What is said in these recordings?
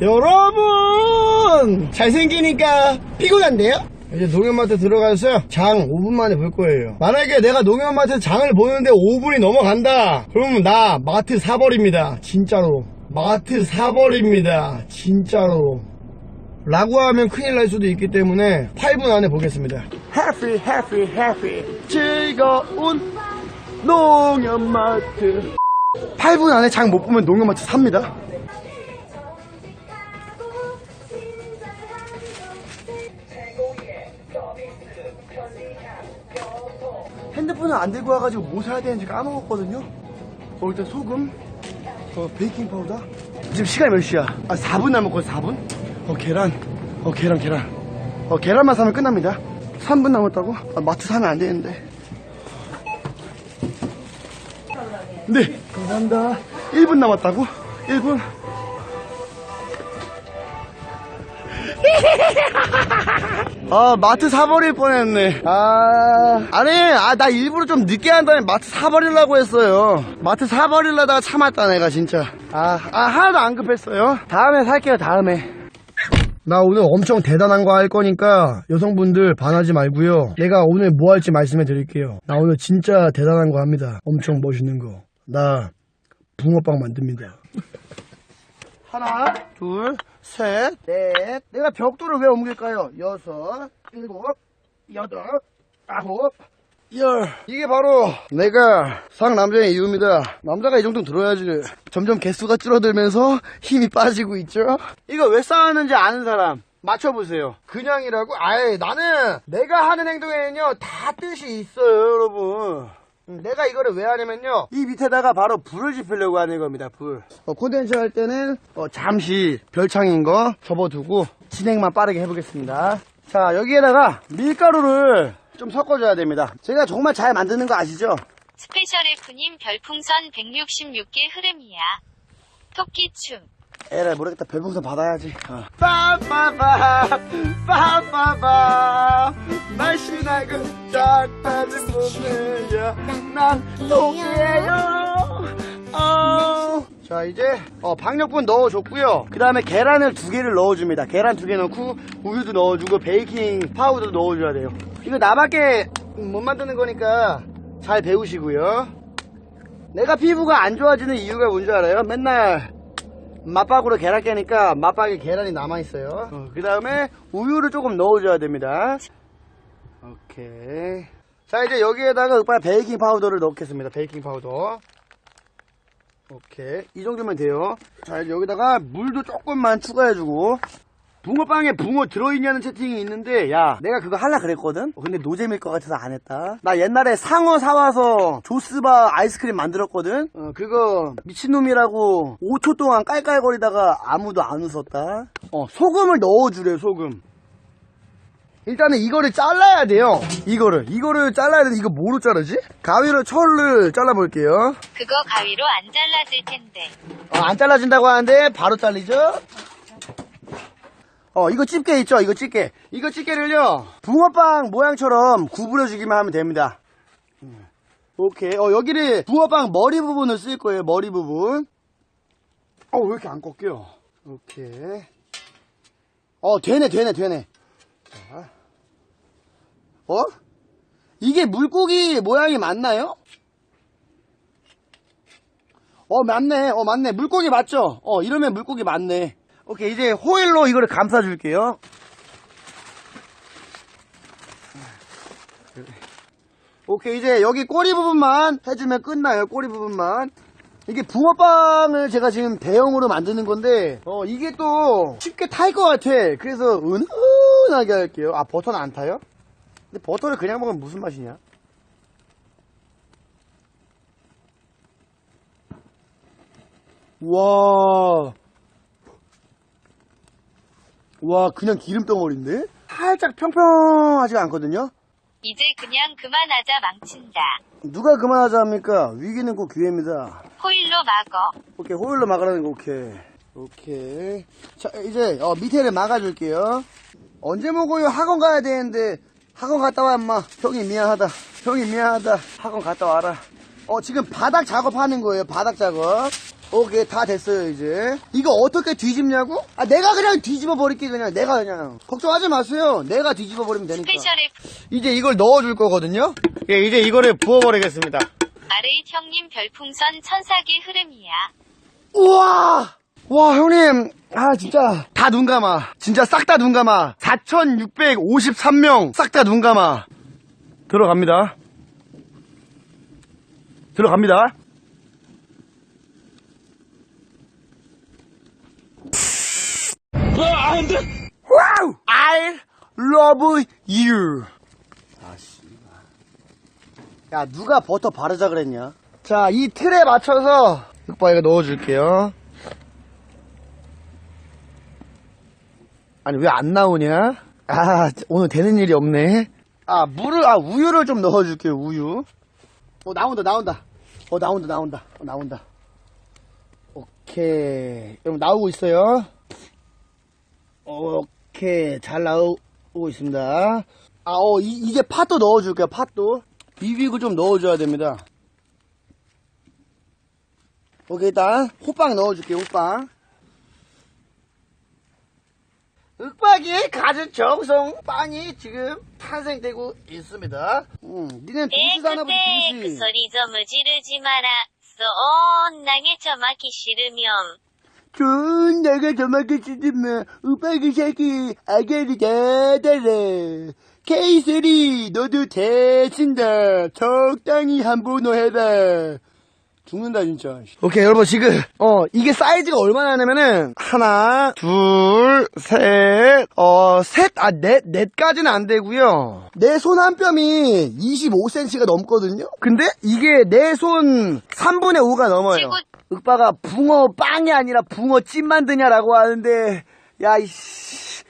여러분! 잘생기니까 피곤한데요? 이제 농협마트 들어가서 장 5분 만에 볼 거예요. 만약에 내가 농협마트 장을 보는데 5분이 넘어간다. 그러면 나 마트 사버립니다. 진짜로. 마트 사버립니다. 진짜로. 라고 하면 큰일 날 수도 있기 때문에 8분 안에 보겠습니다. 해피 해피 해피 즐거운 농협마트 8분 안에 장 못 보면 농협마트 삽니다 핸드폰을 안 들고 와가지고 뭐 사야 되는지 까먹었거든요. 어, 일단 소금, 어, 베이킹 파우더. 지금 시간이 몇 시야? 아, 4분 남았거든, 4분? 어, 계란. 어, 계란, 계란. 어, 계란만 사면 끝납니다. 3분 남았다고? 아, 마트 사면 안 되는데. 네, 감사합니다. 1분 남았다고? 1분? 아 마트 사버릴 뻔했네 아 아니 아 나 일부러 좀 늦게 한 다음에 마트 사버리려고 했어요 마트 사버리려다가 참았다 내가 진짜 아, 아 하나도 안 급했어요 다음에 살게요 다음에 나 오늘 엄청 대단한 거 할 거니까 여성분들 반하지 말고요. 내가 오늘 뭐 할지 말씀해 드릴게요. 나 오늘 진짜 대단한 거 합니다. 엄청 멋있는 거 나 붕어빵 만듭니다. 하나, 둘, 셋, 넷. 내가 벽돌을 왜 옮길까요? 여섯, 일곱, 여덟, 아홉, 열. 이게 바로 내가 상남자의 이유입니다. 남자가 이 정도 들어야지. 점점 개수가 줄어들면서 힘이 빠지고 있죠? 이거 왜 쌓았는지 아는 사람. 맞춰보세요. 그냥이라고? 아예 나는 내가 하는 행동에는요, 다 뜻이 있어요, 여러분. 음, 내가 이거를 왜 하냐면요 이 밑에다가 바로 불을 지피려고 하는 겁니다 불 어, 콘덴서 할 때는 어, 잠시 별창인 거 접어두고 진행만 빠르게 해보겠습니다 자 여기에다가 밀가루를 좀 섞어줘야 됩니다 제가 정말 잘 만드는 거 아시죠? 스페셜 F님 별풍선 166개 흐름이야. 토끼춤. 에라 모르겠다 별풍선 받아야지 어. 빠빠빠 빠빠빠 날씨 나고 짝받은 몸이야 난 독이에요 어. 자 이제 어, 박력분 넣어줬고요 그 다음에 계란을 두 개를 넣어줍니다 계란 두 개 넣고 우유도 넣어주고 베이킹 파우더도 넣어줘야 돼요 이거 나밖에 못 만드는 거니까 잘 배우시고요 내가 피부가 안 좋아지는 이유가 뭔지 알아요? 맨날 맛박으로 계란 깨니까 맛박에 계란이 남아있어요. 그 다음에 우유를 조금 넣어줘야 됩니다. 오케이. 자, 이제 여기에다가 오빠 베이킹 파우더를 넣겠습니다. 베이킹 파우더. 오케이. 이 정도면 돼요. 자, 이제 여기다가 물도 조금만 추가해주고. 붕어빵에 붕어 들어있냐는 채팅이 있는데 야 내가 그거 할라 그랬거든? 어, 근데 노잼일 것 같아서 안 했다. 나 옛날에 상어 사와서 조스바 아이스크림 만들었거든? 어, 그거 미친놈이라고 5초 동안 깔깔거리다가 아무도 안 웃었다. 어 소금을 넣어주래 소금. 일단은 이거를 잘라야 돼요 이거를. 이거를 잘라야 되는데 이거 뭐로 자르지? 가위로 철을 잘라볼게요. 그거 가위로 안 잘라질 텐데. 어, 안 잘라진다고 하는데 바로 잘리죠? 어 이거 집게 있죠? 이거 집게. 이거 집게를요 붕어빵 모양처럼 구부려 주기만 하면 됩니다. 음, 오케이. 어 여기를 붕어빵 머리 부분을 쓸 거예요 머리 부분. 어 왜 이렇게 안 꺾여? 오케이. 어 되네 되네 되네. 자. 어? 이게 물고기 모양이 맞나요? 어 맞네. 어 맞네. 물고기 맞죠? 어 이러면 물고기 맞네 오케이 이제 호일로 이거를 감싸 줄게요. 오케이 이제 여기 꼬리 부분만 해주면 끝나요 꼬리 부분만. 이게 붕어빵을 제가 지금 대형으로 만드는 건데 어 이게 또 쉽게 탈 것 같아. 그래서 은은하게 할게요. 아 버터는 안 타요? 근데 버터를 그냥 먹으면 무슨 맛이냐? 와. 와, 그냥 기름 덩어리인데? 살짝 평평하지가 않거든요? 이제 그냥 그만하자 망친다. 누가 그만하자 합니까? 위기는 꼭 기회입니다. 호일로 막어. 오케이, 호일로 막으라는 거, 오케이. 오케이. 자, 이제, 어, 밑에를 막아줄게요. 언제 먹어요? 학원 가야 되는데, 학원 갔다 와, 엄마. 형이 미안하다. 형이 미안하다. 학원 갔다 와라. 어, 지금 바닥 작업하는 거예요, 바닥 작업. 오케이 다 됐어요 이제. 이거 어떻게 뒤집냐고? 아 내가 그냥 뒤집어 버릴게 그냥. 내가 그냥. 걱정하지 마세요. 내가 뒤집어 버리면 되니까. 스페셜 F 이제 이걸 넣어줄 거거든요? 예, 이제 이거를 부어버리겠습니다. 아레이 형님 별풍선 천사기 흐름이야. 우와! 와 형님. 아 진짜. 다 눈 감아. 진짜 싹 다 눈 감아. 4653명 싹 다 눈 감아. 들어갑니다. 들어갑니다 와우 I love you. 아씨 야 누가 버터 바르자 그랬냐? 자 이 틀에 맞춰서 흑바이가 넣어줄게요. 아니 왜 안 나오냐? 아 오늘 되는 일이 없네. 아 물을 아 우유를 좀 넣어줄게요 우유. 어 나온다 나온다. 어 나온다 나온다. 어, 나온다. 오케이. 여러분 나오고 있어요 오케이 잘 나오고 있습니다. 아어 이제 팥도 넣어줄게요 팥도. 비비고 좀 넣어줘야 됩니다. 오케이 일단 호빵 넣어줄게요 호빵. 윽박이의 가진 정성 빵이 지금 탄생되고 있습니다. 음, 니는 에 도시 사나보지 그때 그 도시 소리 좀 지르지 마라. 쏘나게 처맞기 싫으면 전 내가 저만큼 쓰지만 윽박이 새끼 아가리 대달래. K3 너도 대친다. 적당히 한 번호 해봐. 죽는다 진짜. 오케이 여러분 지금 어 이게 사이즈가 얼마나 하냐면은 하나 둘셋어셋아넷 넷까지는 안 되고요. 내 손 한 뼘이 25cm가 넘거든요? 근데 이게 내 손 3분의 5가 넘어요 윽바가 붕어 빵이 아니라 붕어 찜 만드냐라고 하는데 야 이씨.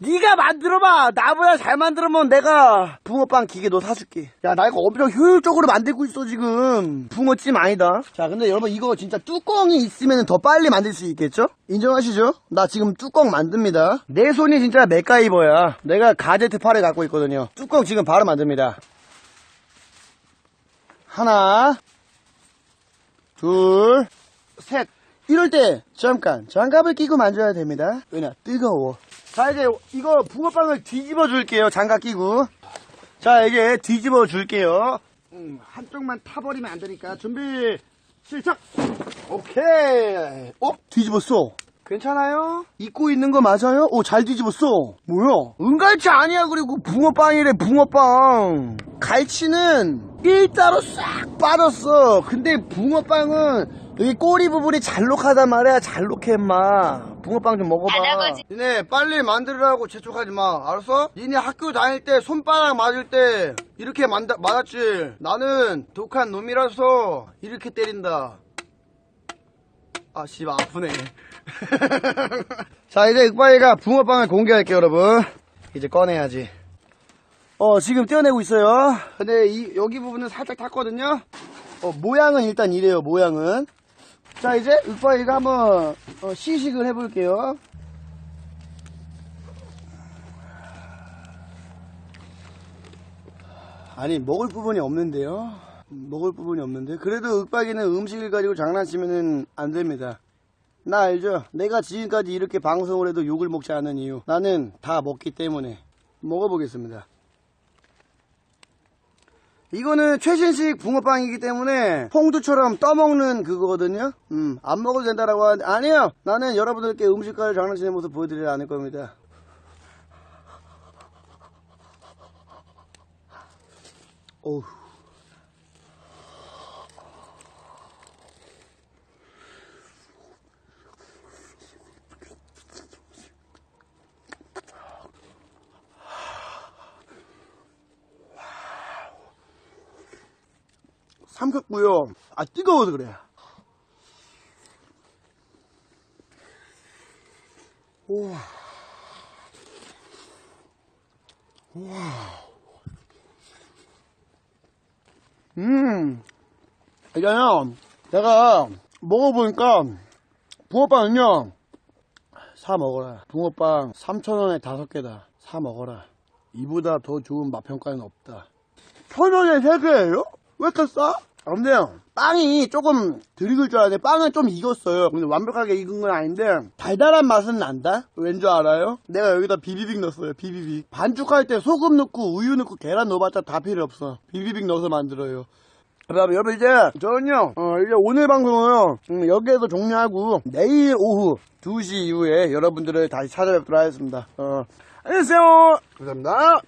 네가 만들어봐. 나보다 잘 만들면 내가 붕어빵 기계 너 사줄게. 야 나 이거 엄청 효율적으로 만들고 있어 지금. 붕어찜 아니다. 자 근데 여러분 이거 진짜 뚜껑이 있으면 더 빨리 만들 수 있겠죠? 인정하시죠? 나 지금 뚜껑 만듭니다. 내 손이 진짜 맥가이버야. 내가 가제트 팔을 갖고 있거든요. 뚜껑 지금 바로 만듭니다. 하나 둘 셋. 이럴 때 잠깐 장갑을 끼고 만져야 됩니다. 왜냐 뜨거워. 자 이제 이거 붕어빵을 뒤집어 줄게요. 장갑 끼고. 자 이게 뒤집어 줄게요. 음, 한쪽만 타버리면 안 되니까 준비 시작. 오케이. 어 뒤집었어. 괜찮아요? 입고 있는 거 맞아요? 오, 잘 뒤집었어. 뭐야? 은갈치 아니야, 그리고 붕어빵이래, 붕어빵. 갈치는 일자로 싹 빠졌어. 근데 붕어빵은 여기 꼬리 부분이 잘록하단 말이야, 잘록해, 임마. 붕어빵 좀 먹어봐. 아나거지. 니네, 빨리 만들으라고 재촉하지 마. 알았어? 니네 학교 다닐 때 손바닥 맞을 때 이렇게 만다, 맞았지? 나는 독한 놈이라서 이렇게 때린다. 아, 씨발, 아프네. 자, 이제 윽바이가 붕어빵을 공개할게요, 여러분. 이제 꺼내야지. 어, 지금 떼어내고 있어요. 근데 이, 여기 부분은 살짝 탔거든요. 어, 모양은 일단 이래요, 모양은. 자, 이제 윽바이가 한번 어, 시식을 해볼게요. 아니, 먹을 부분이 없는데요. 먹을 부분이 없는데. 그래도 윽박이는 음식을 가지고 장난치면 안 됩니다. 나 알죠? 내가 지금까지 이렇게 방송을 해도 욕을 먹지 않은 이유. 나는 다 먹기 때문에. 먹어보겠습니다. 이거는 최신식 붕어빵이기 때문에 홍두처럼 떠먹는 그거거든요. 음, 안 먹어도 된다라고 하는데 아니요. 나는 여러분들께 음식과를 장난치는 모습 보여드리지 않을 겁니다. 어우. 삼켰고요. 아 뜨거워서 그래. 우와. 우와. 음. 이게요. 내가 먹어보니까 붕어빵은요. 사 먹어라. 붕어빵 3,000원에 다섯 개다. 사 먹어라. 이보다 더 좋은 맛평가는 없다. 천 원에 세 개예요? 왜 이렇게 싸? 근데 빵이 조금 덜 익을 줄 알았는데 빵은 좀 익었어요. 근데 완벽하게 익은 건 아닌데 달달한 맛은 난다? 왠 줄 알아요? 내가 여기다 비비빅 넣었어요. 비비빅. 반죽할 때 소금 넣고 우유 넣고 계란 넣어봤자 다 필요 없어. 비비빅 넣어서 만들어요. 그다음에 여러분 이제 저는요 어, 이제 오늘 방송은 음, 여기에서 종료하고 내일 오후 2시 이후에 여러분들을 다시 찾아뵙도록 하겠습니다. 어, 안녕히 계세요. 감사합니다.